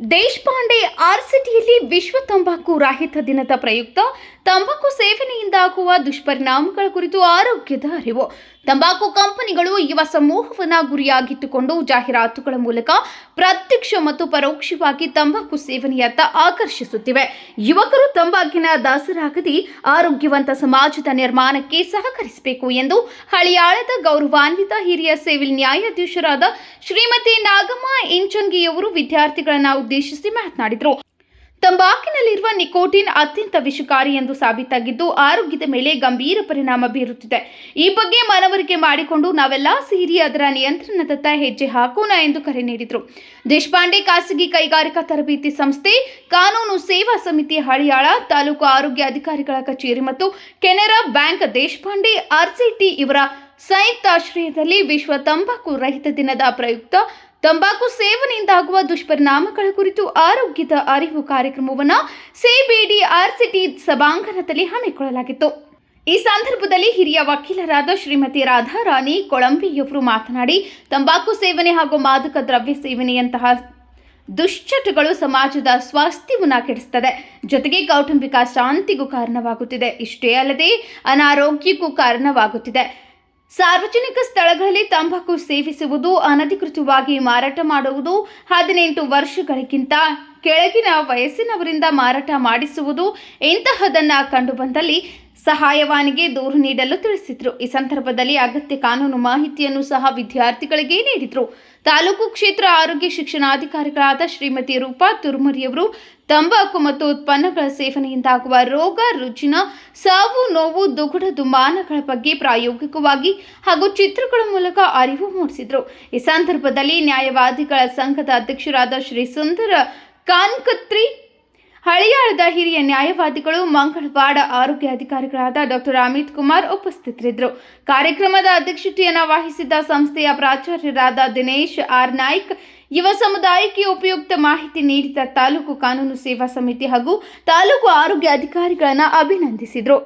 ದೇಶಪಾಂಡೆ ಆರ್ಸಿಟಿಯಲ್ಲಿ ವಿಶ್ವ ತಂಬಾಕು ರಾಹಿತ ದಿನದ ಪ್ರಯುಕ್ತ ತಂಬಾಕು ಸೇವನೆಯಿಂದಾಗುವ ದುಷ್ಪರಿಣಾಮಗಳ ಕುರಿತು ಆರೋಗ್ಯದ ಅರಿವು. ತಂಬಾಕು ಕಂಪನಿಗಳು ಯುವ ಸಮೂಹವನ್ನು ಗುರಿಯಾಗಿಟ್ಟುಕೊಂಡು ಜಾಹೀರಾತುಗಳ ಮೂಲಕ ಪ್ರತ್ಯಕ್ಷ ಮತ್ತು ಪರೋಕ್ಷವಾಗಿ ತಂಬಾಕು ಸೇವನೆಯತ್ತ ಆಕರ್ಷಿಸುತ್ತಿವೆ. ಯುವಕರು ತಂಬಾಕಿನ ದಾಸರಾಗದಿ ಆರೋಗ್ಯವಂತ ಸಮಾಜದ ನಿರ್ಮಾಣಕ್ಕೆ ಸಹಕರಿಸಬೇಕು ಎಂದು ಹಳಿಯಾಳದ ಗೌರವಾನ್ವಿತ ಹಿರಿಯ ಸಿವಿಲ್ ನ್ಯಾಯಾಧೀಶರಾದ ಶ್ರೀಮತಿ ನಾಗಮ್ಮ ಇಂಚಂಗಿಯವರು ವಿದ್ಯಾರ್ಥಿಗಳನ್ನ ಉದ್ದೇಶಿಸಿ ಮಾತನಾಡಿದರು. ತಂಬಾಕಿನಲ್ಲಿರುವ ನಿಕೋಟಿನ್ ಅತ್ಯಂತ ವಿಷಕಾರಿ ಎಂದು ಸಾಬೀತಾಗಿದ್ದು, ಆರೋಗ್ಯದ ಮೇಲೆ ಗಂಭೀರ ಪರಿಣಾಮ ಬೀರುತ್ತಿದೆ. ಈ ಬಗ್ಗೆ ಮನವರಿಕೆ ಮಾಡಿಕೊಂಡು ನಾವೆಲ್ಲ ಸೇರಿ ಅದರ ನಿಯಂತ್ರಣದತ್ತ ಹೆಜ್ಜೆ ಹಾಕೋಣ ಎಂದು ಕರೆ ನೀಡಿದರು. ದೇಶಪಾಂಡೆ ಖಾಸಗಿ ಕೈಗಾರಿಕಾ ತರಬೇತಿ ಸಂಸ್ಥೆ, ಕಾನೂನು ಸೇವಾ ಸಮಿತಿ ಹಳಿಯಾಳ, ತಾಲೂಕು ಆರೋಗ್ಯ ಅಧಿಕಾರಿಗಳ ಕಚೇರಿ ಮತ್ತು ಕೆನರಾ ಬ್ಯಾಂಕ್ ದೇಶಪಾಂಡೆ, ಆರ್ಸಿಟಿ ಇವರ ಸಂಯುಕ್ತಾಶ್ರಯದಲ್ಲಿ ವಿಶ್ವ ತಂಬಾಕು ರಹಿತ ದಿನದ ಪ್ರಯುಕ್ತ ತಂಬಾಕು ಸೇವನೆಯಿಂದಾಗುವ ದುಷ್ಪರಿಣಾಮಗಳ ಕುರಿತು ಆರೋಗ್ಯದ ಅರಿವು ಕಾರ್ಯಕ್ರಮವನ್ನು ಸಿಬಿಡಿ ಆರ್ಸಿಟಿ ಸಭಾಂಗಣದಲ್ಲಿ ಹಮ್ಮಿಕೊಳ್ಳಲಾಗಿತ್ತು. ಈ ಸಂದರ್ಭದಲ್ಲಿ ಹಿರಿಯ ವಕೀಲರಾದ ಶ್ರೀಮತಿ ರಾಧಾರಾಣಿ ಕೊಳಂಬಿಯವರು ಮಾತನಾಡಿ, ತಂಬಾಕು ಸೇವನೆ ಹಾಗೂ ಮಾದಕ ದ್ರವ್ಯ ಸೇವನೆಯಂತಹ ದುಶ್ಚಟಗಳು ಸಮಾಜದ ಸ್ವಾಸ್ಥ್ಯವನ್ನು ಕೆಡಿಸುತ್ತದೆ ಜೊತೆಗೆ ಕೌಟುಂಬಿಕ ಶಾಂತಿಗೂ ಕಾರಣವಾಗುತ್ತಿದೆ. ಇಷ್ಟೇ ಅಲ್ಲದೆ ಅನಾರೋಗ್ಯಕ್ಕೂ ಕಾರಣವಾಗುತ್ತಿದೆ. ಸಾರ್ವಜನಿಕ ಸ್ಥಳಗಳಲ್ಲಿ ತಂಬಾಕು ಸೇವಿಸುವುದು ಅನಧಿಕೃತವಾಗಿ ಮಾರಾಟ ಮಾಡುವುದು ಹದಿನೆಂಟು ವರ್ಷಗಳಿಗಿಂತ ಕೆಳಗಿನ ವಯಸ್ಸಿನವರಿಂದ ಮಾರಾಟ ಮಾಡಿಸುವುದು ಇಂತಹದನ್ನ ಕಂಡುಬಂದಲ್ಲಿ ಸಹಾಯವಾಣಿಗೆ ದೂರು ನೀಡಲು ತಿಳಿಸಿದರು. ಈ ಸಂದರ್ಭದಲ್ಲಿ ಅಗತ್ಯ ಕಾನೂನು ಮಾಹಿತಿಯನ್ನು ಸಹ ವಿದ್ಯಾರ್ಥಿಗಳಿಗೆ ನೀಡಿದರು. ತಾಲೂಕು ಕ್ಷೇತ್ರ ಆರೋಗ್ಯ ಶಿಕ್ಷಣಾಧಿಕಾರಿಗಳಾದ ಶ್ರೀಮತಿ ರೂಪಾ ತುರ್ಮರಿಯವರು ತಂಬಾಕು ಮತ್ತು ಉತ್ಪನ್ನಗಳ ಸೇವನೆಯಿಂದಾಗುವ ರೋಗ, ರುಜಿನ, ಸಾವು, ನೋವು ದುಗುಡ ದುಮಾನಗಳ ಬಗ್ಗೆ ಪ್ರಾಯೋಗಿಕವಾಗಿ ಹಾಗೂ ಚಿತ್ರಗಳ ಮೂಲಕ ಅರಿವು ಮೂಡಿಸಿದರು. ಈ ಸಂದರ್ಭದಲ್ಲಿ ನ್ಯಾಯವಾದಿಗಳ ಸಂಘದ ಅಧ್ಯಕ್ಷರಾದ ಶ್ರೀ ಸುಂದರ ಕಾನ್ಕತ್ರಿ ಹಳಿಯಾಳದ ಹಿರಿಯ ನ್ಯಾಯವಾದಿಗಳು ಮಂಗಳವಾಡ ಆರೋಗ್ಯ ಅಧಿಕಾರಿಗಳಾದ ಡಾಕ್ಟರ್ ಅಮಿತ್ ಕುಮಾರ್ ಉಪಸ್ಥಿತರಿದ್ದರು. ಕಾರ್ಯಕ್ರಮದ ಅಧ್ಯಕ್ಷತೆಯನ್ನು ವಹಿಸಿದ್ದ ಸಂಸ್ಥೆಯ ಪ್ರಾಚಾರ್ಯರಾದ ದಿನೇಶ್ ಆರ್ ನಾಯ್ಕ್, ಯುವ ಸಮುದಾಯಕ್ಕೆ ಉಪಯುಕ್ತ ಮಾಹಿತಿ ನೀಡಿದ ತಾಲೂಕು ಕಾನೂನು ಸೇವಾ ಸಮಿತಿ ಹಾಗೂ ತಾಲೂಕು ಆರೋಗ್ಯ ಅಧಿಕಾರಿಗಳನ್ನು ಅಭಿನಂದಿಸಿದರು.